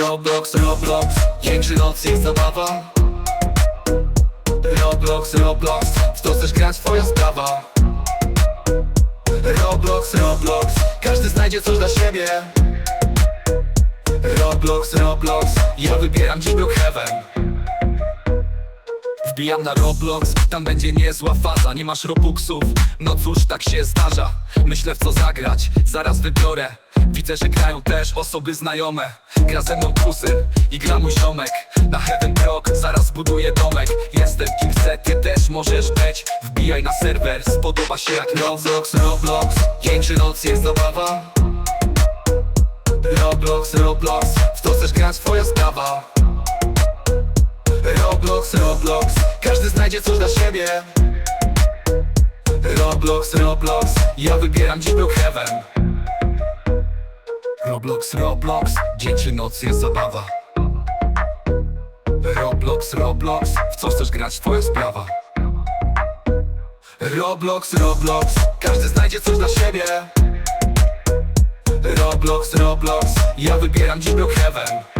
Roblox, Roblox Dzień czy noc jest zabawa. Roblox, Roblox W to chcesz grać, twoja sprawa. Roblox, Roblox Każdy znajdzie coś dla siebie. Roblox, Roblox Ja wybieram dziś Brookhaven Wbijam na Roblox, tam będzie niezła faza. Nie masz robuxów, no cóż tak się zdarza. Myślę w co zagrać, zaraz wybiorę. Widzę, że grają też osoby znajome Gra ze mną kuzyn i gra mój ziomek. Na Heaven Rock zaraz buduję domek. Jestem kim chcę, ty też możesz być. Wbijaj na serwer, spodoba się jak Roblox, Roblox. Dzień czy noc jest zabawa. Roblox, Roblox. W to chcesz grać, twoja sprawa. Roblox, Roblox. Każdy znajdzie coś dla siebie. Roblox, Roblox. Ja wybieram dziś Brookhaven Roblox, Roblox Dzień czy noc jest zabawa. Roblox, Roblox W co chcesz grać, twoja sprawa. Roblox, Roblox Każdy znajdzie coś dla siebie. Roblox, Roblox Ja wybieram dziś Brookhaven